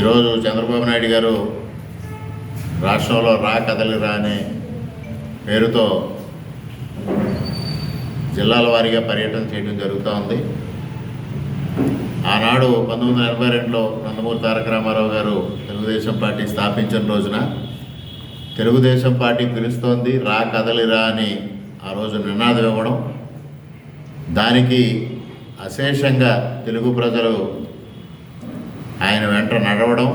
ఈరోజు చంద్రబాబు నాయుడు గారు రాష్ట్రంలో రా కదలిరా అనే పేరుతో జిల్లాల వారీగా పర్యటన చేయడం జరుగుతూ ఉంది. ఆనాడు పంతొమ్మిది వందల ఎనభై రెండులో నందమూరి తారక రామారావు గారు తెలుగుదేశం పార్టీ స్థాపించిన రోజున తెలుగుదేశం పార్టీ పిలుస్తోంది రా కదలిరా అని ఆ రోజు నినాదం ఇవ్వడం. దానికి అశేషంగా తెలుగు ప్రజలు ఆయన వెంట నడవడం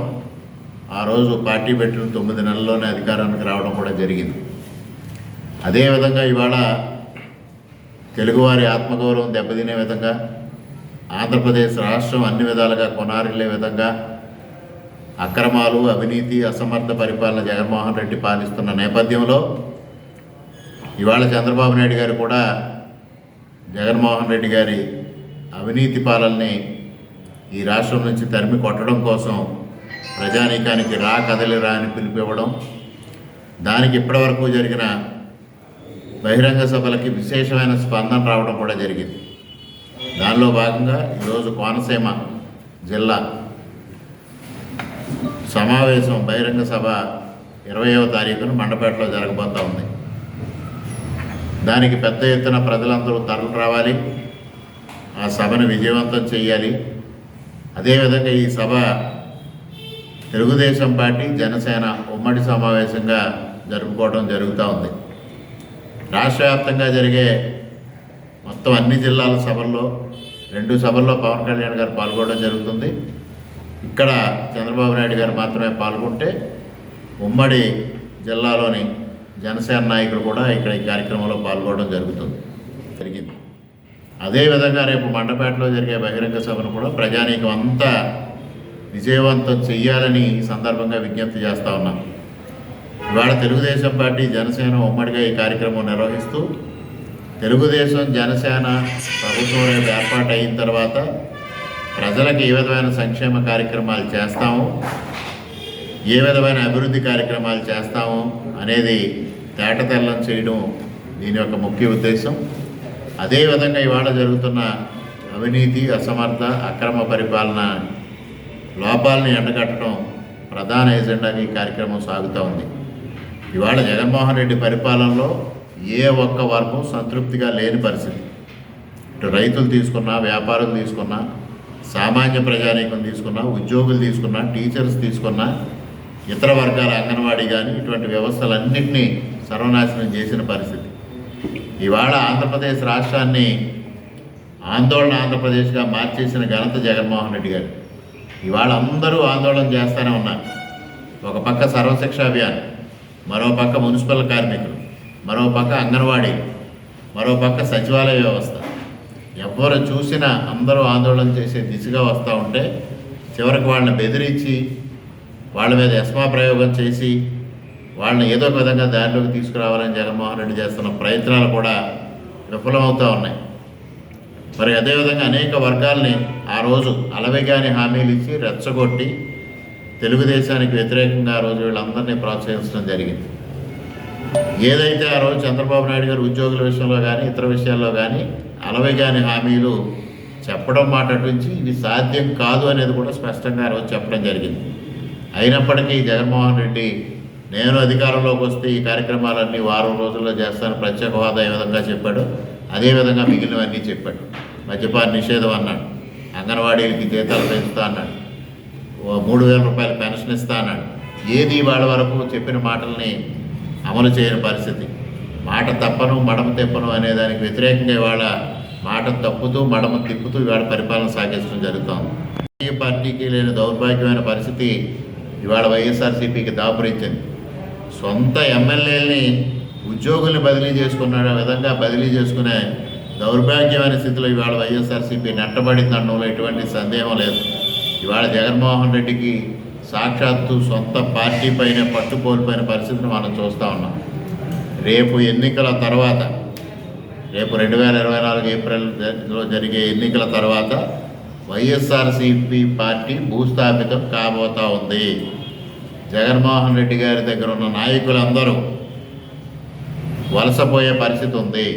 ఆ రోజు పార్టీ పెట్టిన తొమ్మిది నెలల్లోనే అధికారానికి రావడం కూడా జరిగింది. అదేవిధంగా ఇవాళ తెలుగువారి ఆత్మగౌరవం దెబ్బతినే విధంగా ఆంధ్రప్రదేశ్ రాష్ట్రం అన్ని విధాలుగా కొనారిల్లే విధంగా అక్రమాలు అవినీతి అసమర్థ పరిపాలన జగన్మోహన్ రెడ్డి పాలిస్తున్న నేపథ్యంలో ఇవాళ చంద్రబాబు నాయుడు గారు కూడా జగన్మోహన్ రెడ్డి గారి అవినీతి పాలనని ఈ రాష్ట్రం నుంచి తరిమి కొట్టడం కోసం ప్రజానీకానికి రా కదలిరా అని పిలిపివ్వడం దానికి ఇప్పటివరకు జరిగిన బహిరంగ సభలకి విశేషమైన స్పందన రావడం కూడా జరిగింది. దానిలో భాగంగా ఈరోజు కోనసీమ జిల్లా సమావేశం బహిరంగ సభ ఇరవయవ తారీఖున మండపేటలో జరగబోతూ ఉంది. దానికి పెద్ద ఎత్తున ప్రజలందరూ తరలి రావాలి. ఆ సభను విజయవంతం చేయాలి. అదేవిధంగా ఈ సభ తెలుగుదేశం పార్టీ జనసేన ఉమ్మడి సమావేశంగా జరుపుకోవడం జరుగుతూ ఉంది. రాష్ట్ర వ్యాప్తంగా జరిగే మొత్తం అన్ని జిల్లాల సభల్లో రెండు సభల్లో పవన్ కళ్యాణ్ గారు పాల్గొనడం జరుగుతుంది. ఇక్కడ చంద్రబాబు నాయుడు గారు మాత్రమే పాల్గొంటే ఉమ్మడి జిల్లాలోని జనసేన నాయకులు కూడా ఇక్కడ ఈ కార్యక్రమంలో పాల్గొనడం జరుగుతుంది. జరిగింది. అదేవిధంగా రేపు మండపేటలో జరిగే బహిరంగ సభను కూడా ప్రజానీకం అంతా విజయవంతం చెయ్యాలని ఈ సందర్భంగా విజ్ఞప్తి చేస్తా ఉన్నాం. ఇవాళ తెలుగుదేశం పార్టీ జనసేన ఉమ్మడిగా ఈ కార్యక్రమం నిర్వహిస్తూ తెలుగుదేశం జనసేన ప్రభుత్వం రేపు ఏర్పాటు అయిన తర్వాత ప్రజలకు ఏ విధమైన సంక్షేమ కార్యక్రమాలు చేస్తాము ఏ విధమైన అభివృద్ధి కార్యక్రమాలు చేస్తాము అనేది తేటతెల్లం చేయడం దీని యొక్క ముఖ్య ఉద్దేశం. అదేవిధంగా ఇవాళ జరుగుతున్న అవినీతి అసమర్థ అక్రమ పరిపాలన లోపాలని ఎండగట్టడం ప్రధాన ఎజెండాగా ఈ కార్యక్రమం సాగుతూ ఉంది. ఇవాళ జగన్మోహన్ రెడ్డి పరిపాలనలో ఏ ఒక్క వర్గం సంతృప్తిగా లేని పరిస్థితి. ఇటు రైతులు తీసుకున్నా వ్యాపారులు తీసుకున్నా సామాన్య ప్రజానీకం తీసుకున్నా ఉద్యోగులు తీసుకున్నా టీచర్స్ తీసుకున్నా ఇతర వర్గాల అంగన్వాడీ కానీ ఇటువంటి వ్యవస్థలన్నింటినీ సర్వనాశనం చేసిన పరిస్థితి. ఇవాళ ఆంధ్రప్రదేశ్ రాష్ట్రాన్ని ఆందోళన ఆంధ్రప్రదేశ్గా మార్చేసిన ఘనత జగన్మోహన్ రెడ్డి గారు. ఇవాళ అందరూ ఆందోళన చేస్తూనే ఉన్నారు. ఒక పక్క సర్వశిక్ష అభియాన్ మరో పక్క మున్సిపల్ కార్మికులు మరో పక్క అంగన్వాడీ మరో పక్క సచివాలయ వ్యవస్థ. ఎవరు చూసినా అందరూ ఆందోళన చేసే దిశగా వస్తూ ఉంటే చివరికి వాళ్ళని బెదిరించి వాళ్ళ మీద ఎస్మా ప్రయోగం చేసి వాళ్ళని ఏదో ఒక విధంగా దారిలోకి తీసుకురావాలని జగన్మోహన్ రెడ్డి చేస్తున్న ప్రయత్నాలు కూడా విఫలమవుతూ ఉన్నాయి. మరి అదేవిధంగా అనేక వర్గాల్ని ఆ రోజు అలవిగాని హామీలు ఇచ్చి రెచ్చగొట్టి తెలుగుదేశానికి వ్యతిరేకంగా ఆ రోజు వీళ్ళందరినీ ప్రోత్సహించడం జరిగింది. ఏదైతే ఆ రోజు చంద్రబాబు నాయుడు గారు ఉద్యోగుల విషయంలో కానీ ఇతర విషయాల్లో కానీ అలవిగాని హామీలు చెప్పడం మాట నుంచి ఇది సాధ్యం కాదు అనేది కూడా స్పష్టంగా ఆ రోజు చెప్పడం జరిగింది. అయినప్పటికీ జగన్మోహన్ రెడ్డి నేను అధికారంలోకి వస్తే ఈ కార్యక్రమాలన్నీ వారం రోజుల్లో చేస్తాను ప్రత్యేక హోదా ఏ విధంగా చెప్పాడు అదేవిధంగా మిగిలినవన్నీ చెప్పాడు. మద్యపాన నిషేధం అన్నాడు అంగన్వాడీలకి జీతాలు పెంచుతా అన్నాడు ఓ మూడు వేల రూపాయలు పెన్షన్ ఇస్తా అన్నాడు. ఏది వాళ్ళ వరకు చెప్పిన మాటల్ని అమలు చేయని పరిస్థితి. మాట తప్పను మడమ తెప్పను అనే దానికి వ్యతిరేకంగా ఇవాళ మాట తప్పుతూ మడమ తిప్పుతూ ఇవాళ పరిపాలన సాగించడం జరుగుతోంది ఈ పార్టీకి లేని దౌర్భాగ్యమైన పరిస్థితి ఇవాళ వైఎస్ఆర్సీపీకి దాపురించింది. సొంత ఎమ్మెల్యేలని ఉద్యోగుల్ని బదిలీ చేసుకున్న విధంగా బదిలీ చేసుకునే దౌర్భాగ్యమైన స్థితిలో ఇవాళ వైఎస్ఆర్సీపీ నెట్టబడింది అనడంలో ఎటువంటి సందేహం లేదు. ఇవాళ జగన్మోహన్ రెడ్డికి సాక్షాత్తు సొంత పార్టీ పైన పట్టు కోల్పోయిన పరిస్థితిని మనం చూస్తూ ఉన్నాం. రేపు ఎన్నికల తర్వాత రేపు రెండు వేల ఇరవై నాలుగు ఏప్రిల్లో జరిగే ఎన్నికల తర్వాత వైఎస్ఆర్సీపీ పార్టీ భూస్థాపితం కాబోతా ఉంది. జగన్మోహన్ రెడ్డి గారి దగ్గర ఉన్న నాయకులందరూ వలసపోయే పరిస్థితి ఉంది.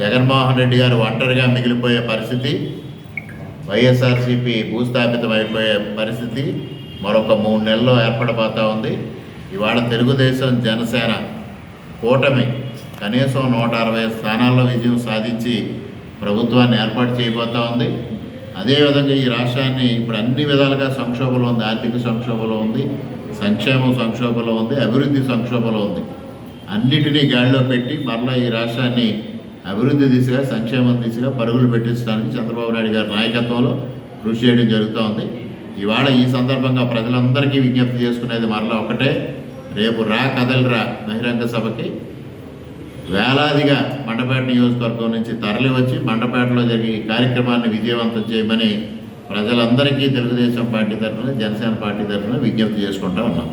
జగన్మోహన్ రెడ్డి గారు ఒంటరిగా మిగిలిపోయే పరిస్థితి వైఎస్ఆర్సీపీ భూస్థాపితం అయిపోయే పరిస్థితి మరొక మూడు నెలల్లో ఏర్పడబోతా ఉంది. ఇవాళ తెలుగుదేశం జనసేన కూటమి కనీసం నూట అరవై స్థానాల్లో విజయం సాధించి ప్రభుత్వాన్ని ఏర్పాటు చేయబోతా ఉంది. అదేవిధంగా ఈ రాష్ట్రాన్ని ఇప్పుడు అన్ని విధాలుగా సంక్షోభంలో ఉంది ఆర్థిక సంక్షోభంలో ఉంది. సంక్షేమం సంక్షోభంలో ఉంది అభివృద్ధి సంక్షోభంలో ఉంది. అన్నిటినీ గాడిలో పెట్టి మరలా ఈ రాష్ట్రాన్ని అభివృద్ధి దిశగా సంక్షేమం దిశగా పరుగులు పెట్టించడానికి చంద్రబాబు నాయుడు గారి నాయకత్వంలో కృషి చేయడం జరుగుతూ ఉంది. ఇవాళ ఈ సందర్భంగా ప్రజలందరికీ విజ్ఞప్తి చేసుకునేది మరలా ఒకటే. రేపు రా కదలరా బహిరంగ సభకి వేలాదిగా మండపేట నియోజకవర్గం నుంచి తరలి వచ్చి మండపేటలో జరిగే ఈ కార్యక్రమాన్ని విజయవంతం చేయమని ప్రజలందరికీ తెలుగుదేశం పార్టీ తరఫున జనసేన పార్టీ తరఫున విజ్ఞప్తి చేసుకుంటా ఉన్నాం.